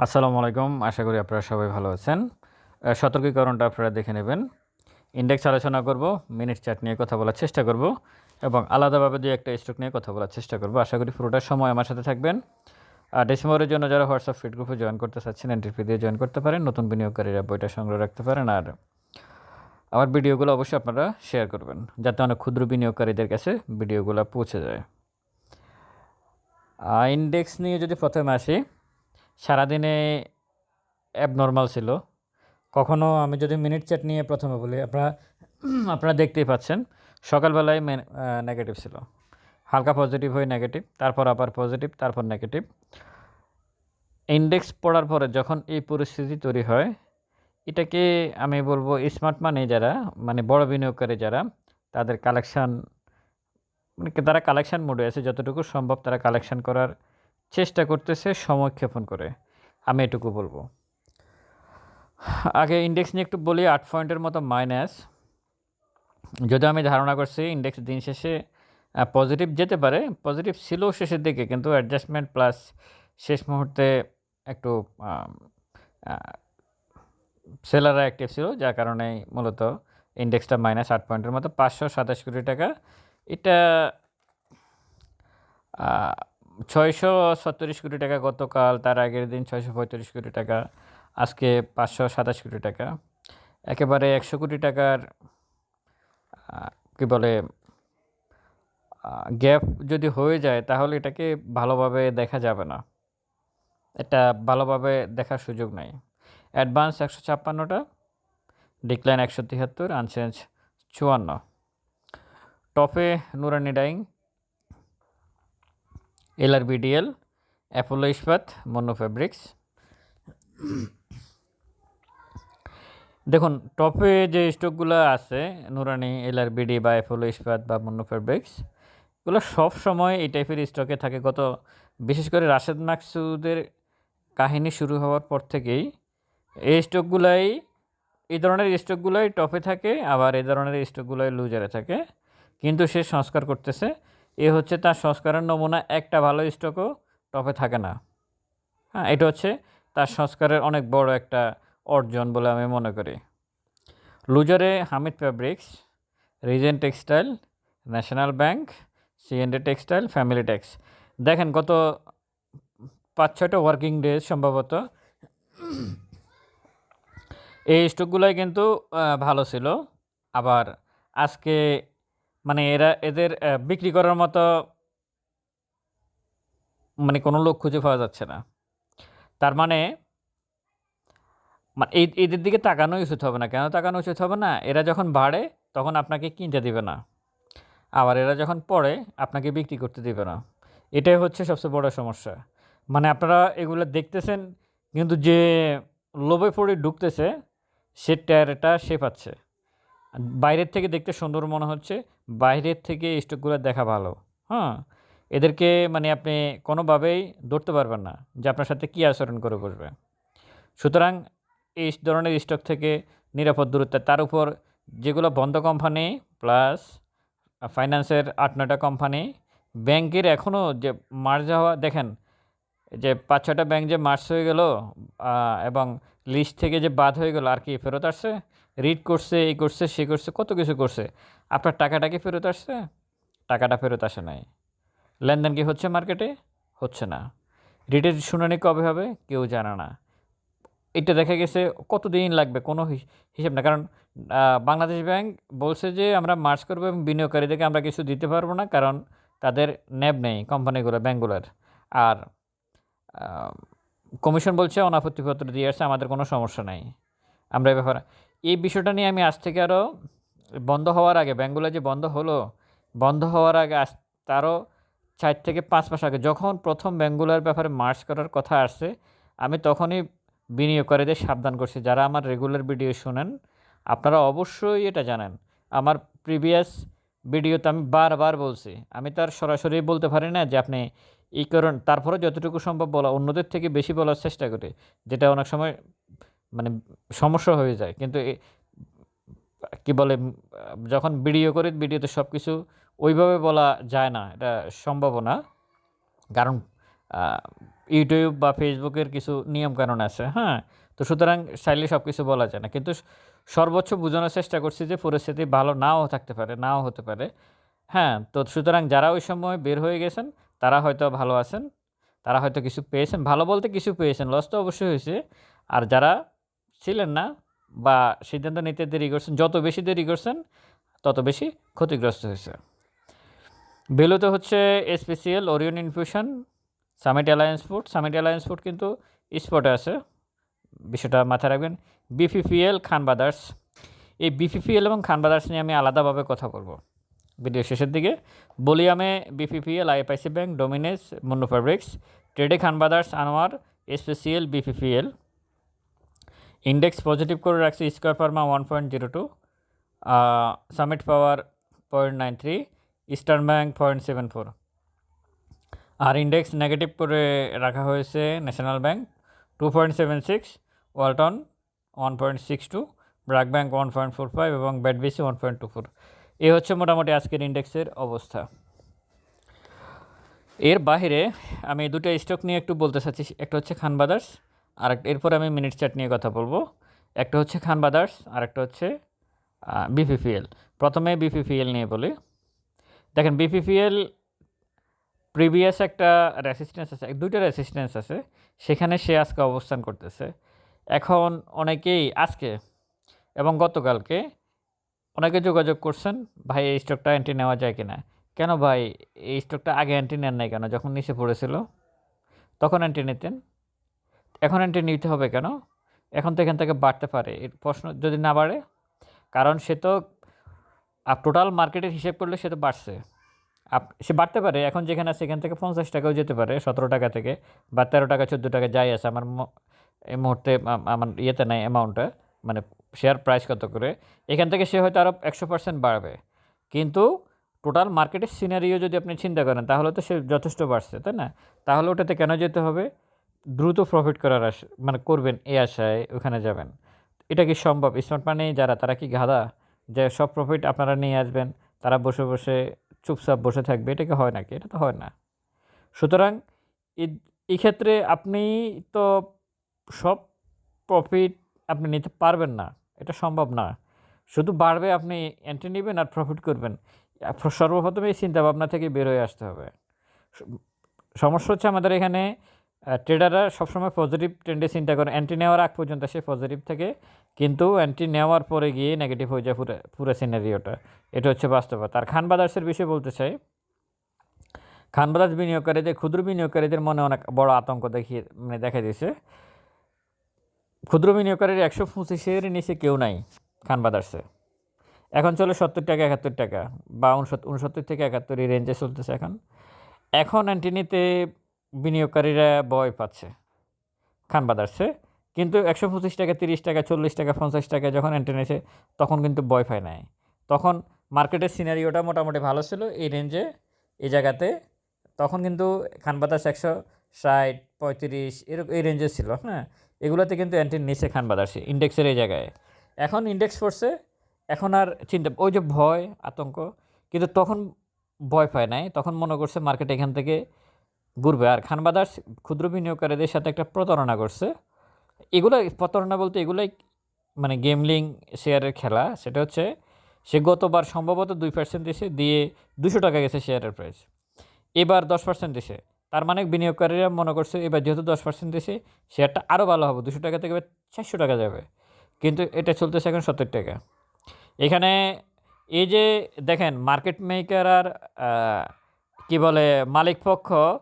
আসসালামু আলাইকুম। আশা করি আপনারা সবাই ভালো আছেন। সতর্কীকরণটা আপনারা দেখে নেবেন। ইন্ডেক্স আলোচনা করব, মিনিট চার্ট নিয়ে কথা বলার চেষ্টা করব এবং আলাদাভাবে দুই একটা স্টক নিয়ে কথা বলার চেষ্টা করব। আশা করি পুরোটা সময় আমার সাথে থাকবেন। আর ডিসেম্বরের জন্য যারা হোয়াটসঅ্যাপ ফিড গ্রুপে জয়েন করতে চাচ্ছেন, এন্ট্রি ফি দিয়ে জয়েন করতে পারেন, নতুন বিনিয়োগকারীরা বইটা সংগ্রহ রাখতে পারেন। আর আমার ভিডিওগুলো অবশ্যই আপনারা শেয়ার করবেন, যাতে অনেক ক্ষুদ্র বিনিয়োগকারীদের কাছে ভিডিওগুলো পৌঁছে যায়। ইন্ডেক্স নিয়ে যদি প্রথমে আসি সারাদিনে অ্যাবনর্মাল ছিল। কখনো আমি যদি মিনিট চ্যাট নিয়ে প্রথমে বলি, আপনারা আপনারা দেখতেই পাচ্ছেন, সকালবেলায় নেগেটিভ ছিল। হালকা পজিটিভ হয়ে নেগেটিভ তারপর আবার পজিটিভ তারপর নেগেটিভ ইন্ডেক্স পড়ার পরে যখন এই পরিস্থিতি তৈরি হয়, এটাকে আমি বলব স্মার্ট মানে যারা মানে বড় বিনিয়োগকারী যারা, তাদের কালেকশান মানে তারা কালেকশান মোডে আছে, যতটুকু সম্ভব তারা কালেকশান করার চেষ্টা করতেছে সময় ক্ষেপণ করে। আমি এটুকু বলব। আগে ইন্ডেক্স নিয়ে একটু বলি, আট পয়েন্টের মতো মাইনাস যদিও আমি ধারণা করছি ইন্ডেক্স দিন শেষে পজিটিভ যেতে পারে পজিটিভ ছিল শেষের দিকে, কিন্তু অ্যাডজাস্টমেন্ট প্লাস শেষ মুহূর্তে একটু সেলাররা অ্যাক্টিভ ছিল, যার কারণে মূলত ইন্ডেক্সটা মাইনাস আট পয়েন্টের মতো, পাঁচশো সাতাশ কোটি টাকা। এটা ছয়শো সত্তরিশ কোটি টাকা গতকাল, তার আগের দিন ছয়শো পঁয়ত্রিশ কোটি টাকা, আজকে পাঁচশো সাতাশ কোটি টাকা। একেবারে একশো কোটি টাকার কী বলে গ্যাপ যদি হয়ে যায়, তাহলে এটাকে ভালোভাবে দেখা যাবে না। এটা ভালোভাবে দেখার সুযোগ নাই। অ্যাডভান্স একশো ছাপ্পান্নটা, ডিক্লাইন একশো তিয়াত্তর আনচেঞ্জ চুয়ান্ন। টপে নুরানি ডাইং এলআর বিডিএল অ্যাপোলো ইস্পাত, মনো ফেব্রিক্স। দেখুন, টপে যে স্টকগুলো আছে, নুরানি এলআর বিডি বা অ্যাপোলো ইস্পাত বা মনো ফেব্রিক্স, এগুলো সব সময় এই টাইপের স্টকে থাকে। গত, বিশেষ করে রাশেদ মাকসুদের কাহিনী শুরু হওয়ার পর থেকেই, এই স্টকগুলাই, এই ধরনের স্টকগুলোই টপে থাকে, আবার এই ধরনের স্টকগুলোই লুজারে থাকে। কিন্তু সে সংস্কার করতেছে এ হচ্ছে তার সংস্কারের নমুনা, একটা ভালো স্টকও টপে থাকে না। হ্যাঁ এটা হচ্ছে তার সংস্কারের অনেক বড় একটা অর্জন বলে আমি মনে করি। লুজারে Hamid Fabrics Regent textile, National Bank, CND textile, Family Tex. দেখেন গত পাঁচ ছয়টা ওয়ার্কিং ডে সম্ভবত। এই স্টকগুলোই কিন্তু ভালো ছিল। আবার আজকে মানে এরা, এদের বিক্রি করার মতো মানে কোনো লোক খুঁজে পাওয়া যাচ্ছে না। তার মানে মানে এই, এদের দিকে তাকানো উচিত হবে না। কেন তাকানো উচিত হবে না? এরা যখন বাড়ে, তখন আপনাকে কিনতে দিবে না। আবার এরা যখন পড়ে, আপনাকে বিক্রি করতে দিবে না। এটাই হচ্ছে সবচেয়ে বড় সমস্যা। মানে আপনারা এগুলো দেখতেছেন, কিন্তু যে লোভে পড়ে ঢুকতেছে সে ট্যারটা সে পাচ্ছে। বাইরের থেকে দেখতে সুন্দর মনে হচ্ছে, বাইরের থেকে স্টকগুলো দেখা ভালো। হ্যাঁ এদেরকে মানে আপনি কোনোভাবেই ধরতে পারবেন না যে আপনার সাথে কী আচরণ করে বসবে। সুতরাং এই ধরনের স্টক থেকে নিরাপদ দূরত্ব তার উপর যেগুলো বন্ধ কোম্পানি প্লাস ফাইন্যান্সের আট নয়টা কোম্পানি ব্যাংকের এখনও যে মার্জ হওয়া, দেখেন যে পাঁচ ছটা ব্যাংক যে মার্চ হয়ে গেল এবং লিস্ট থেকে যে বাদ হয়ে গেল, আর কি ফেরত আসছে? রিড করছে, এই করছে, সে করছে, কত কিছু করছে। আপনার টাকাটা কি ফেরত আসছে? টাকাটা ফেরত আসে নাই। লেনদেন কি হচ্ছে মার্কেটে? হচ্ছে না। রিটের শুনানি কবে হবে? কেউ জানে না। এটা দেখা গেছে কতদিন লাগবে, কোনো হিসেব না কারণ বাংলাদেশ ব্যাংক বলছে যে আমরা মার্চ করব এবং বিনিয়োগকারীদেরকে আমরা কিছু দিতে পারব না কারণ তাদের ন্যাব নেই কোম্পানিগুলো ব্যাঙ্কগুলোর আর কমিশন বলছে অনাপত্তিপত্র দিয়ে আসছে, আমাদের কোনো সমস্যা নাই। আমরা এ ব্যাপারে এই বিষয়টা নিয়ে আমি আজ থেকে আরও বন্ধ হওয়ার আগে ব্যাঙ্কগুলো যে বন্ধ হলো, বন্ধ হওয়ার আগে আজ তারও চার থেকে পাঁচ মাস আগে যখন প্রথম ব্যাঙ্কগুলোর ব্যাপারে মার্চ করার কথা আসছে, আমি তখনই বিনিয়োগকারীদের সাবধান করছি। যারা আমার রেগুলার ভিডিও শোনেন, আপনারা অবশ্যই এটা জানেন। আমার প্রিভিয়াস ভিডিওতে আমি বারবার বলছি, আমি তার সরাসরি বলতে পারি না যে আপনি এই কারণ তারপরে যতটুকু সম্ভব বলা, অন্যদের থেকে বেশি বলার চেষ্টা করি। যেটা অনেক সময় মানে সমস্যা হয়ে যায়। কিন্তু কি বলে, যখন ভিডিও করি, ভিডিওতে সব কিছু ওইভাবে বলা যায় না, এটা সম্ভব না কারণ ইউটিউব বা ফেসবুকের কিছু নিয়মকানুন আছে হ্যাঁ? তো সুতরাং চাইলে সব কিছু বলা যায় না। কিন্তু সর্বোচ্চ বোঝানোর চেষ্টা করছি যে পরিস্থিতি ভালো নাও থাকতে পারে, নাও হতে পারে হ্যাঁ? তো সুতরাং যারা ওই সময় বের হয়ে গেছেন, তারা হয়তো ভালো আছেন, তারা হয়তো কিছু পেয়েছেন, ভালো বলতে কিছু পেয়েছেন লস তো অবশ্যই হয়েছে। আর যারা ছিলেন না বা সিদ্ধান্ত নিতে দেরি করছেন, যত বেশি দেরি করছেন, তত বেশি ক্ষতিগ্রস্ত হয়েছে। বেলুতে হচ্ছে special Orion Infusion, Summit Alliance food Summit Alliance food কিন্তু স্পটে আছে, বিষয়টা মাথায় রাখবেন। BPPL, Khan Brothers. এই বিপিপিএল এবং খান ব্রাদার্স নিয়ে আমি আলাদাভাবে কথা বলব। ভিডিও শেষের দিকে বলিয়ামে BPPL, IFIC bank, ডোমিনেস Monno fabrics ট্রেডে Khan Brothers, Anwar special BPPL. Index positive করে রাখছে square pharma one point zero two Summit Power point nine three Eastern Bank point seven four আর ইন্ডেক্স নেগেটিভ করে রাখা হয়েছে National Bank two point seven six Walton one point six two BRAC bank one point four five এবং BATBC one point two four এই হচ্ছে মোটামুটি আজকের ইন্ডেক্সের অবস্থা। এর বাইরে আমি দুটো স্টক নিয়ে একটু বলতে চাচ্ছি, একটা হচ্ছে খান ব্রাদার্স আর এরপর আমি মিনিট চার্ট নিয়ে কথা বলব। একটা হচ্ছে খান ব্রাদার্স আর একটা হচ্ছে বিপিপিএল প্রথমে বিপিপিএল নিয়ে বলি। দেখেন বিপিপিএল প্রিভিয়াস একটা রেসিস্ট্যান্স আছে, দুইটা রেসিস্ট্যান্স আছে, সেখানে সে আজকে অবস্থান করতেছে। এখন অনেকেই আজকে এবং গতকালকে অনেকে যোগাযোগ করছেন, ভাই, এই স্টকটা এন্ট্রি নেওয়া যায় কিনা? কেন ভাই, এই স্টকটা আগে এন্ট্রি নেন নাই কেন? যখন নিচে পড়েছিল, তখন এন্ট্রি নিতেন। এখন এন্ট্রি নিতে হবে কেন? এখন তো এখান থেকে বাড়তে পারে। প্রশ্ন যদি না বাড়ে, কারণ সে তো টোটাল মার্কেটের হিসেব করলে সে তো বাড়ছে। আপ, সে বাড়তে পারে। এখন যেখানে আছে সেখান থেকে পঞ্চাশ টাকাও যেতে পারে, সতেরো টাকা থেকে, বা তেরো টাকা, চোদ্দ টাকা যাই আছে। আমার এই মুহূর্তে আমার ইয়েতে নাই অ্যামাউন্টটা মানে শেয়ার প্রাইস কত করে। এখান থেকে সে হয়তো আরও একশো পার্সেন্ট বাড়বে। কিন্তু টোটাল মার্কেটের সিনারিও যদি আপনি চিন্তা করেন, তাহলে তো সে যথেষ্ট বাড়ছে, তাই না? তাহলে ওটাতে কেন যেতে হবে? দ্রুত প্রফিট করার আশা মানে করবেন এই আশায় ওখানে যাবেন। এটা কি সম্ভব? স্মার্ট মানি যারা, তারা কি গাধা? যে সব প্রফিট আপনারা নিয়ে আসবেন, তারা বসে বসে চুপচাপ বসে থাকবে, এটা কি হয় নাকি? এটা তো হয় না। সুতরাং এই- ক্ষেত্রে আপনি তো সব প্রফিট আপনি নিতে পারবেন না, এটা সম্ভব না। শুধু বাড়বে, আপনি এন্ট্রি নেবেন আর প্রফিট করবেন। সর্বপ্রথমে এই চিন্তাভাবনা থেকে বের হয়ে আসতে হবে। সমস্যা হচ্ছে আমাদের এখানে ট্রেডাররা সবসময় পজিটিভ ট্রেন্ডে চিন্তা করে অ্যান্টি নেওয়ার আগ পর্যন্ত সে পজিটিভ থাকে, কিন্তু অ্যান্টি নেওয়ার পরে গিয়ে নেগেটিভ হয়ে যায় পুরো পুরো সিনারিওটা এটা হচ্ছে বাস্তবতা। আর খান বাদার্সের বিষয়ে বলতে চাই, খান বাদার্স বিনিয়োগকারীদের, ক্ষুদ্র বিনিয়োগকারীদের মনে অনেক বড় আতঙ্ক দেখিয়ে মানে দেখা দিয়েছে। ক্ষুদ্র বিনিয়োগকারীর একশো পঁচিশের নিচে কেউ নাই খান বাদার্সে এখন চলে সত্তর টাকা, একাত্তর টাকা বা উনসত্তর উনসত্তর থেকে একাত্তর এই রেঞ্জে চলতেছে এখন। এখন অ্যান্টিনিতে বিনিয়োগকারীরা ভয় পাচ্ছে খান বাদার্সে কিন্তু একশো পঁচিশ টাকা, তিরিশ টাকা, চল্লিশ টাকা, পঞ্চাশ টাকা যখন অ্যান্টিনেছে তখন কিন্তু ভয় পায় নাই। তখন মার্কেটের সিনারিওটা মোটামুটি ভালো ছিল এই রেঞ্জে এই জায়গাতে। তখন কিন্তু খান বাদার্স একশো ষাট, পঁয়ত্রিশ, এরকম এই রেঞ্জে ছিল হ্যাঁ? এগুলোতে কিন্তু অ্যান্টির নিচে খান বাদার্সি ইন্ডেক্সের এই জায়গায়। এখন ইন্ডেক্স পড়ছে এখন আর চিন্তা, ওই যে ভয়, আতঙ্ক, কিন্তু তখন ভয় পায় নাই। তখন মনে করছে মার্কেট এখান থেকে ঘুরবে। আর খান ক্ষুদ্র বিনিয়োগকারীদের সাথে একটা প্রতারণা করছে। এগুলো প্রতারণা বলতে এগুলোই মানে গেমলিং শেয়ারের খেলা। সেটা হচ্ছে সে গতবার সম্ভবত দুই পার্সেন্ট দিছে দিয়ে দুশো টাকা গেছে শেয়ারের প্রাইস এবার দশ পার্সেন্ট দিছে। তার মানে বিনিয়োগকারীরা মনে করছে এবার যেহেতু দশ পার্সেন্ট দিছে শেয়ারটা আরও ভালো হবে। দুশো টাকা থেকে এবার চারশো টাকা যাবে। কিন্তু এটা চলতেছে এখন সত্তর টাকা। এখানে এই যে দেখেন মার্কেট মেকার আর কি বলে মালিক পক্ষ আহ,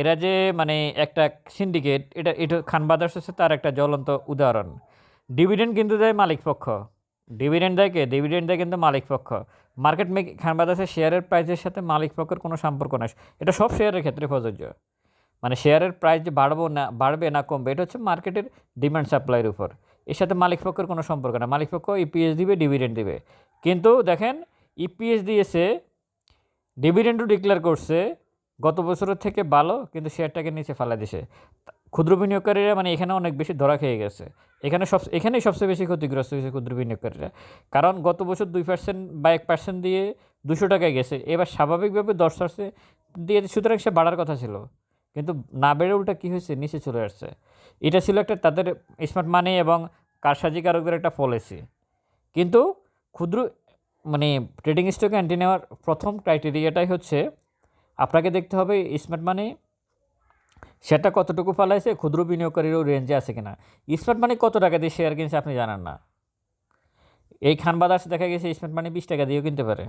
এরা যে মানে একটা সিন্ডিকেট এটা এটা খান হচ্ছে তার একটা জ্বলন্ত উদাহরণ। ডিভিডেন্ড কিন্তু দেয় মালিক পক্ষ। ডিভিডেন্ড দেয় কে? ডিভিডেন্ড দেয় কিন্তু মালিক পক্ষ। মার্কেট মেক খান শেয়ারের প্রাইসের সাথে মালিক পক্ষের কোনো সম্পর্ক নাই। এটা সব শেয়ারের ক্ষেত্রে প্রযোজ্য। মানে শেয়ারের প্রাইস যে বাড়বো না, বাড়বে না কমবে, এটা হচ্ছে মার্কেটের ডিমান্ড সাপ্লাইয়ের উপর। এর সাথে মালিক পক্ষের কোনো সম্পর্ক না মালিক পক্ষ ইপিএস দিবে ডিভিডেন্ড দিবে। কিন্তু দেখেন ইপিএস দিয়েছে ডিভিডেন্ডও ডিক্লেয়ার করছে গত বছরের থেকে ভালো, কিন্তু শেয়ারটাকে নিচে ফেলা দিছে। ক্ষুদ্র বিনিয়োগকারীরা মানে এখানে অনেক বেশি ধরা খেয়ে গেছে। এখানে সব এখানেই সবচেয়ে বেশি ক্ষতিগ্রস্ত হয়েছে ক্ষুদ্র বিনিয়োগকারীরা। কারণ গত বছর দুই পার্সেন্ট বা এক পার্সেন্ট দিয়ে দুশো টাকায় গেছে। এবার স্বাভাবিকভাবে দশ পার্সেন্ট দিয়ে সুতরাং সে বাড়ার কথা ছিল। কিন্তু না বেড়ে উল্টা কী হয়েছে? নিচে চলে আসছে। এটা ছিল একটা তাদের স্মার্ট মানি এবং কারসাজিকারকদের একটা পলিসি কিন্তু ক্ষুদ্র মানে ট্রেডিং স্টকে অ্যান্টি নেওয়ার প্রথম ক্রাইটেরিয়াটাই হচ্ছে আপনাকে দেখতে হবে স্মার্ট মানি সেটা কতটুকু ফালাইছে, ক্ষুদ্র বিনিয়োগকারীরও রেঞ্জে আছে কিনা। স্মার্ট মানি কত টাকা দিয়ে শেয়ার কিনছে আপনি জানেন না। এই খান বাদার্স দেখা গেছে স্মার্ট মানি বিশ টাকা দিয়েও কিনতে পারে।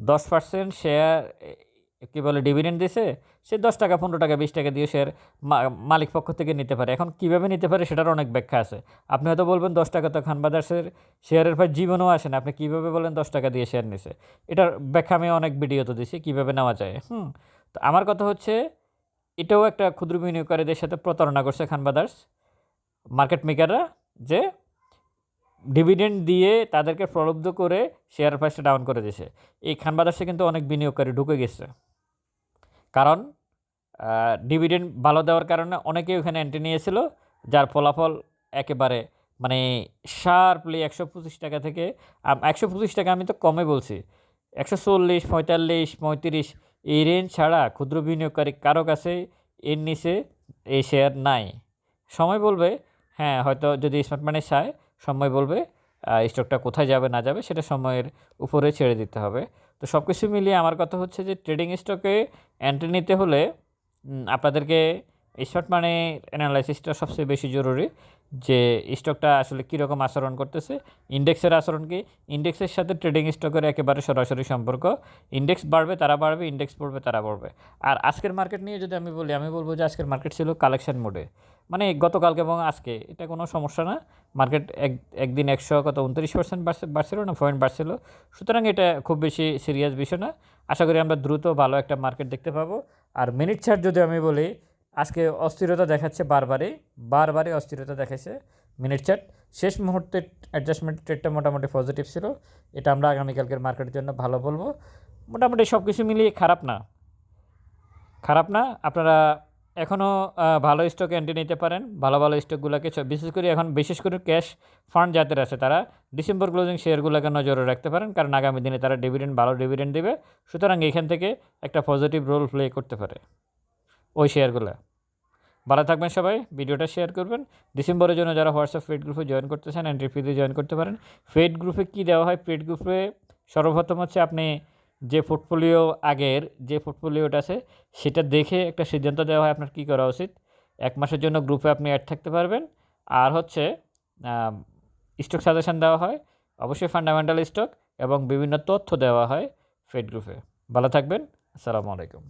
দশ পার্সেন্ট শেয়ার কী বলে ডিভিডেন্ড দিছে, সে দশ টাকা, পনেরো টাকা, বিশ টাকা দিয়ে শেয়ার মালিক পক্ষ থেকে নিতে পারে। এখন কীভাবে নিতে পারে সেটার অনেক ব্যাখ্যা আছে। আপনি হয়তো বলবেন দশ টাকা তো খান বাদার্সের শেয়ারের ভাই জীবনও আসে না। আপনি কীভাবে বলেন দশ টাকা দিয়ে শেয়ার নিছে? এটার ব্যাখ্যা আমি অনেক ভিডিও তো দিছি, কীভাবে নেওয়া যায়। হুম, তো আমার কথা হচ্ছে, এটাও একটা ক্ষুদ্র বিনিয়োগকারীদের সাথে প্রতারণা করছে খান বাদার্স মার্কেট মেকাররা যে ডিভিডেন্ড দিয়ে তাদেরকে প্রলব্ধ করে শেয়ার প্রাইসটা ডাউন করে দিয়েছে এই খান বাদার্সে কিন্তু অনেক বিনিয়োগকারী ঢুকে গেছে। কারণ ডিভিডেন্ড ভালো দেওয়ার কারণে অনেকেই ওখানে এন্ট্রি নিয়েছিল, যার ফলাফল একেবারে মানে শার্পলি একশো পঁচিশ টাকা থেকে একশো পঁচিশ টাকা আমি তো কমে বলছি, একশো চল্লিশ, পঁয়তাল্লিশ, পঁয়ত্রিশ, এই রেঞ্জ ছাড়া ক্ষুদ্র বিনিয়োগকারী কারও কাছে এর নিচে এই শেয়ার নাই। সময় বলবে হ্যাঁ হয়তো যদি স্মার্ট মানি চায়, সময় বলবে স্টকটা কোথায় যাবে, না যাবে, সেটা সময়ের উপরে ছেড়ে দিতে হবে। তো সব কিছু মিলিয়ে আমার কথা হচ্ছে যে ট্রেডিং স্টকে এন্ট্রি নিতে হলে আপনাদেরকে স্মার্ট মানি অ্যানালাইসিসটা সবচেয়ে বেশি জরুরি যে স্টকটা আসলে কীরকম আচরণ করতেছে ইন্ডেক্সের আচরণ কি? ইন্ডেক্সের সাথে ট্রেডিং স্টকের একেবারে সরাসরি সম্পর্ক ইন্ডেক্স বাড়বে তারা বাড়বে ইন্ডেক্স পড়বে তারা পড়বে। আর আজকের মার্কেট নিয়ে যদি আমি বলি, আমি বলব যে আজকের মার্কেট ছিল কালেকশন মোডে মানে গতকালকে এবং আজকে, এটা কোনো সমস্যা না। মার্কেট এক, একদিন একশো কত, উনত্রিশ পার্সেন্ট বাড়ছে, বাড়ছিল না পয়েন্ট বাড়ছিল। সুতরাং এটা খুব বেশি সিরিয়াস বিষয় না। আশা করি আমরা দ্রুত ভালো একটা মার্কেট দেখতে পাবো। আর মিনিট চার্ট যদি আমি বলি, আজকে অস্থিরতা দেখাচ্ছে বারবারই বারবারই অস্থিরতা দেখাচ্ছে মিনিট চার্ট শেষ মুহূর্তে অ্যাডজাস্টমেন্ট ট্রেডটা মোটামুটি পজিটিভ ছিল। এটা আমরা আগামীকালকের মার্কেটের জন্য ভালো বলব। মোটামুটি সব কিছু মিলিয়ে খারাপ না। খারাপ না, আপনারা এখনও ভালো স্টক এন্ট্রি নিতে পারেন, ভালো ভালো স্টকগুলোকে বিশেষ করে এখন বিশেষ করে ক্যাশ ফান্ড যাদের আছে তারা ডিসেম্বর ক্লোজিং শেয়ারগুলোকে নজরে রাখতে পারেন, কারণ আগামী দিনে তারা ডিভিডেন্ড ভালো ডিভিডেন্ড দেবে। সুতরাং এখান থেকে একটা পজিটিভ রোল প্লে করতে পারে ওই শেয়ারগুলো ভালো থাকবেন সবাই, ভিডিওটা শেয়ার করবেন। ডিসেম্বরের জন্য যারা হোয়াটসঅ্যাপ ফেড গ্রুপে জয়েন করতে চান এন্ট্রি ফিতে জয়েন করতে পারেন। ফেড গ্রুপে কী দেওয়া হয়? ফেড গ্রুপে সর্বপ্রথম হচ্ছে আপনি যে পোর্টফোলিও আগের যে পোর্টফোলিওটা আছে, সেটা দেখে একটা সিদ্ধান্ত দেওয়া হয় আপনার কী করা উচিত। এক মাসের জন্য গ্রুপে আপনি অ্যাড থাকতে পারবেন। আর হচ্ছে স্টক সাজেশন দেওয়া হয়, অবশ্যই ফান্ডামেন্টাল স্টক এবং বিভিন্ন তথ্য দেওয়া হয় ফেড গ্রুপে ভালো থাকবেন, আসসালামু আলাইকুম।